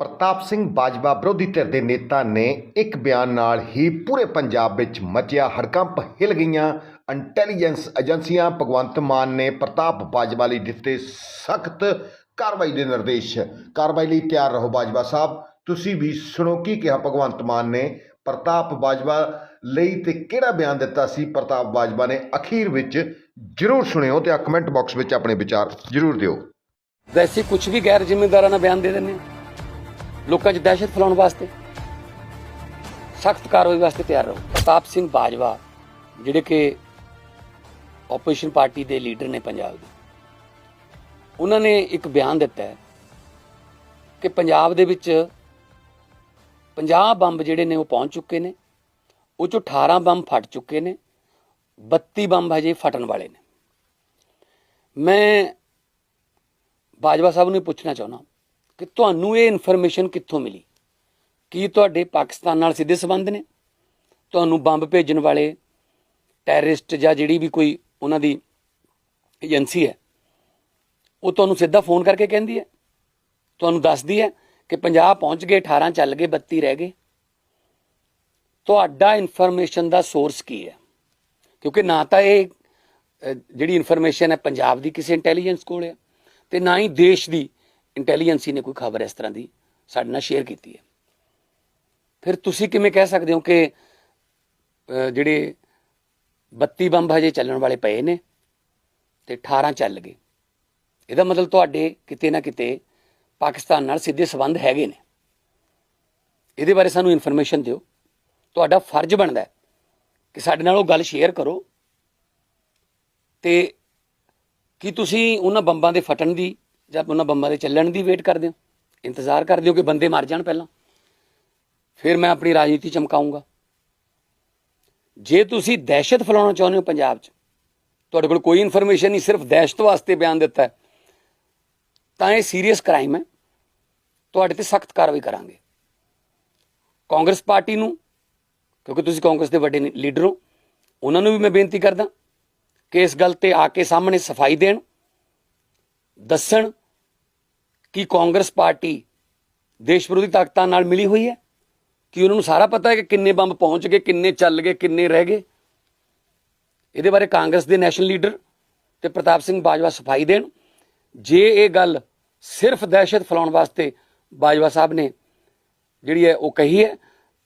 ਪ੍ਰਤਾਪ ਸਿੰਘ ਬਾਜਵਾ ਵਿਰੋਧੀ ਧਿਰ ਦੇ ਨੇਤਾ ਨੇ ਇੱਕ ਬਿਆਨ ਨਾਲ ਹੀ ਪੂਰੇ ਪੰਜਾਬ ਵਿੱਚ ਮਚਿਆ ਹੜਕੰਪ, ਹਿਲ ਗਈਆਂ ਇੰਟੈਲੀਜੈਂਸ ਏਜੰਸੀਆਂ ਭਗਵੰਤ ਮਾਨ ਨੇ ਪ੍ਰਤਾਪ ਬਾਜਵਾ ਲਈ ਦਿੱਤੇ ਸਖਤ ਕਾਰਵਾਈ ਦੇ ਨਿਰਦੇਸ਼। ਕਾਰਵਾਈ ਲਈ ਤਿਆਰ ਰਹੋ ਬਾਜਵਾ ਸਾਹਿਬ। ਤੁਸੀਂ ਵੀ ਸੁਣੋ ਕੀ ਕਿਹਾ ਭਗਵੰਤ ਮਾਨ ਨੇ। ਪ੍ਰਤਾਪ ਬਾਜਵਾ ਲਈ ਤੇ ਕਿਹੜਾ ਬਿਆਨ ਦਿੱਤਾ ਸੀ? ਪ੍ਰਤਾਪ ਬਾਜਵਾ ਨੇ ਅਖੀਰ ਵਿੱਚ ਜਰੂਰ ਸੁਣਿਓ ਤੇ ਕਮੈਂਟ ਬਾਕਸ ਵਿੱਚ ਆਪਣੇ ਵਿਚਾਰ ਜਰੂਰ ਦਿਓ। ਵੈਸੇ ਕੁਝ ਵੀ ਗੈਰ ਜ਼ਿੰਮੇਦਾਰਾਨਾ ਬਿਆਨ ਦੇ ਦਿੰਦੇ ਲੋਕਾਂ 'ਚ ਦਹਿਸ਼ਤ ਫੈਲਾਉਣ ਵਾਸਤੇ। ਸਖਤ ਕਾਰਵਾਈ ਵਾਸਤੇ ਤਿਆਰ ਰਹੋ। ਪ੍ਰਤਾਪ ਸਿੰਘ ਬਾਜਵਾ, ਜਿਹੜੇ ਕਿ ਆਪੋਜੀਸ਼ਨ ਪਾਰਟੀ ਦੇ ਲੀਡਰ ਨੇ ਪੰਜਾਬ ਦੇ, ਉਹਨਾਂ ਨੇ ਇੱਕ ਬਿਆਨ ਦਿੱਤਾ ਹੈ ਕਿ ਪੰਜਾਬ ਦੇ ਵਿੱਚ 50 ਬੰਬ ਜਿਹੜੇ ਨੇ ਉਹ ਪਹੁੰਚ ਚੁੱਕੇ ਨੇ, ਉਹ ਚੋਂ 18 ਬੰਬ ਫਟ ਚੁੱਕੇ ਨੇ 32 ਬੰਬ ਹਜੇ ਫਟਣ ਵਾਲੇ ਨੇ। ਮੈਂ ਬਾਜਵਾ ਸਾਹਿਬ ਨੂੰ ਇਹ ਪੁੱਛਣਾ ਚਾਹੁੰਦਾ ਕਿ ਤੁਹਾਨੂੰ ਇਹ ਇਨਫੋਰਮੇਸ਼ਨ ਕਿੱਥੋਂ ਮਿਲੀ? ਕੀ ਤੁਹਾਡੇ ਪਾਕਿਸਤਾਨ ਨਾਲ ਸਿੱਧੇ ਸੰਬੰਧ ਨੇ? ਤੁਹਾਨੂੰ ਬੰਬ ਭੇਜਣ ਵਾਲੇ ਟੈਰਰਿਸਟ ਜਾਂ ਜਿਹੜੀ ਵੀ ਕੋਈ ਉਹਨਾਂ ਦੀ ਏਜੰਸੀ ਹੈ, ਉਹ ਤੁਹਾਨੂੰ ਸਿੱਧਾ ਫੋਨ ਕਰਕੇ ਕਹਿੰਦੀ ਹੈ? ਤੁਹਾਨੂੰ ਦੱਸਦੀ ਹੈ ਕਿ 50 ਪਹੁੰਚ ਗਏ 18 ਚੱਲ ਗਏ 32 ਰਹਿ ਗਏ? ਤੁਹਾਡਾ ਇਨਫੋਰਮੇਸ਼ਨ ਦਾ ਸੋਰਸ ਕੀ ਹੈ? ਕਿਉਂਕਿ ਨਾ ਤਾਂ ਇਹ ਜਿਹੜੀ ਇਨਫੋਰਮੇਸ਼ਨ ਹੈ, ਪੰਜਾਬ ਦੀ ਕਿਸੇ ਇੰਟੈਲੀਜੈਂਸ ਕੋਲ ਹੈ ਤੇ ਨਾ ਹੀ ਦੇਸ਼ ਦੀ ਇੰਟੈਲੀਜੈਂਸੀ ਨੇ ਕੋਈ ਖਬਰ ਇਸ ਤਰ੍ਹਾਂ ਦੀ। ਸਾਡੇ ਨਾਲ ਸ਼ੇਅਰ ਕੀਤੀ ਹੈ। ਫਿਰ ਤੁਸੀਂ ਕਿਵੇਂ ਕਹਿ ਸਕਦੇ ਹੋ ਕਿ ਜਿਹੜੇ 32 ਬੰਬ ਹਜੇ ਚੱਲਣ ਵਾਲੇ ਪਏ ਨੇ ਤੇ 18 ਚੱਲ ਗਏ। ਇਹਦਾ ਮਤਲਬ ਤੁਹਾਡੇ ਕਿਤੇ ਨਾ ਕਿਤੇ ਪਾਕਿਸਤਾਨ ਨਾਲ ਸਿੱਧੇ ਸਬੰਧ ਹੈਗੇ ਨੇ। ਇਹਦੇ ਬਾਰੇ ਸਾਨੂੰ ਇਨਫੋਰਮੇਸ਼ਨ ਦਿਓ। ਤੁਹਾਡਾ ਫਰਜ਼ ਬਣਦਾ ਹੈ ਕਿ ਸਾਡੇ ਨਾਲ ਉਹ ਗੱਲ ਸ਼ੇਅਰ ਕਰੋ। ਤੇ ਕੀ ਤੁਸੀਂ ਉਹਨਾਂ ਬੰਬਾਂ ਦੇ ਫਟਣ ਦੀ ਜਾਂ ਉਹਨਾਂ ਬੰਬਾਂ ਦੇ ਚੱਲਣ ਦੀ ਵੇਟ ਕਰਦੇ ਹੋ, ਇੰਤਜ਼ਾਰ ਕਰਦੇ ਹੋ ਕਿ ਬੰਦੇ ਮਰ ਜਾਣ ਪਹਿਲਾਂ। ਫਿਰ ਮੈਂ ਆਪਣੀ ਰਾਜਨੀਤੀ ਚਮਕਾਉਂਗਾ। ਜੇ ਤੁਸੀਂ ਦਹਿਸ਼ਤ ਫੈਲਾਉਣਾ ਚਾਹੁੰਦੇ ਹੋ ਪੰਜਾਬ 'ਚ, ਤੁਹਾਡੇ ਕੋਲ ਕੋਈ ਇਨਫੋਰਮੇਸ਼ਨ ਨਹੀਂ, ਸਿਰਫ ਦਹਿਸ਼ਤ ਵਾਸਤੇ ਬਿਆਨ ਦਿੱਤਾ ਹੈ, ਤਾਂ ਇਹ ਸੀਰੀਅਸ ਕ੍ਰਾਈਮ ਹੈ। ਤੁਹਾਡੇ ਤੇ ਸਖਤ ਕਾਰਵਾਈ ਕਰਾਂਗੇ। ਕਾਂਗਰਸ ਪਾਰਟੀ ਨੂੰ, ਕਿਉਂਕਿ ਤੁਸੀਂ ਕਾਂਗਰਸ ਦੇ ਵੱਡੇ ਲੀਡਰ ਹੋ, ਉਹਨਾਂ ਨੂੰ ਵੀ ਮੈਂ ਬੇਨਤੀ ਕਰਦਾ ਕਿ ਇਸ ਗੱਲ ਤੇ ਆ ਕੇ ਸਾਹਮਣੇ ਸਫ਼ਾਈ ਦੇਣ, ਦੱਸਣ ਕਿ ਕਾਂਗਰਸ ਪਾਰਟੀ ਦੇਸ਼ ਵਿਰੋਧੀ ਤਾਕਤਾਂ ਨਾਲ ਮਿਲੀ ਹੋਈ ਹੈ? ਕਿ ਉਹਨਾਂ ਨੂੰ ਸਾਰਾ ਪਤਾ ਹੈ ਕਿ ਕਿੰਨੇ ਬੰਬ ਪਹੁੰਚ ਗਏ, ਕਿੰਨੇ ਚੱਲ ਗਏ, ਕਿੰਨੇ ਰਹਿ ਗਏ? ਇਹਦੇ ਬਾਰੇ ਕਾਂਗਰਸ ਦੇ ਨੈਸ਼ਨਲ ਲੀਡਰ ਤੇ ਪ੍ਰਤਾਪ ਸਿੰਘ ਬਾਜਵਾ ਸਫ਼ਾਈ ਦੇਣ। ਜੇ ਇਹ ਗੱਲ ਸਿਰਫ ਦਹਿਸ਼ਤ ਫੈਲਾਉਣ ਵਾਸਤੇ ਬਾਜਵਾ ਸਾਹਿਬ ਨੇ ਜਿਹੜੀ ਹੈ ਉਹ ਕਹੀ ਹੈ,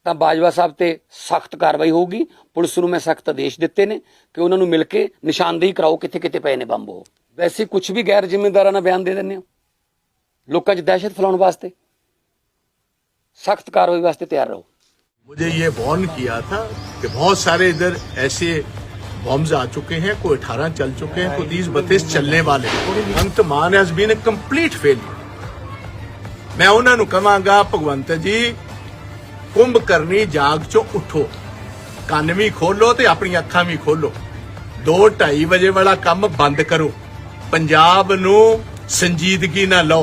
ਤਾਂ ਬਾਜਵਾ ਸਾਹਿਬ ਤੇ ਸਖਤ ਕਾਰਵਾਈ ਹੋਊਗੀ। ਪੁਲਿਸ ਨੂੰ ਮੈਂ ਸਖਤ ਆਦੇਸ਼ ਦਿੱਤੇ ਨੇ ਕਿ ਉਹਨਾਂ ਨੂੰ ਮਿਲ ਕੇ ਨਿਸ਼ਾਨਦੇਹੀ ਕਰਾਓ ਕਿੱਥੇ ਕਿੱਥੇ ਪਏ ਨੇ ਬੰਬ ਉਹ। ਵੈਸੇ ਕੁਝ ਵੀ ਗੈਰ ਜ਼ਿੰਮੇਦਾਰਾਨਾ ਬਿਆਨ ਦੇ ਦਿੰਦੇ ਹੋ? ਲੋਕਾਂ 'ਚ ਦਹਿਸ਼ਤ ਫੈਲਾਉਣ ਵਾਸਤੇ ਸਖਤ ਕਾਰਵਾਈ ਵਾਸਤੇ ਤਿਆਰ ਰਹੋ मुझे ये वार्न किया था कि बहुत सारे इधर ऐसे बॉम्ब्स आ चुके हैं कोई 18 चल चुके हैं कोई 30 बत्तीस चलने वाले Bhagwant Mann has been a complete failure मैं ਉਹਨਾਂ ਨੂੰ ਕਹਾਂਗਾ ਭਗਵੰਤ ਜੀ ਕੁੰਭ ਕਰਨੀ ਜਾਗ ਚੋਂ ਉਠੋ ਕੰਨ ਵੀ ਖੋਲੋ ਤੇ ਆਪਣੀਆਂ ਅੱਖਾਂ ਵੀ ਖੋਲੋ 2:30 ਵਜੇ ਵਾਲਾ ਕੰਮ ਬੰਦ ਕਰੋ ਪੰਜਾਬ ਨੂੰ ਸੰਜੀਦਗੀ ਨਾਲ ਲਓ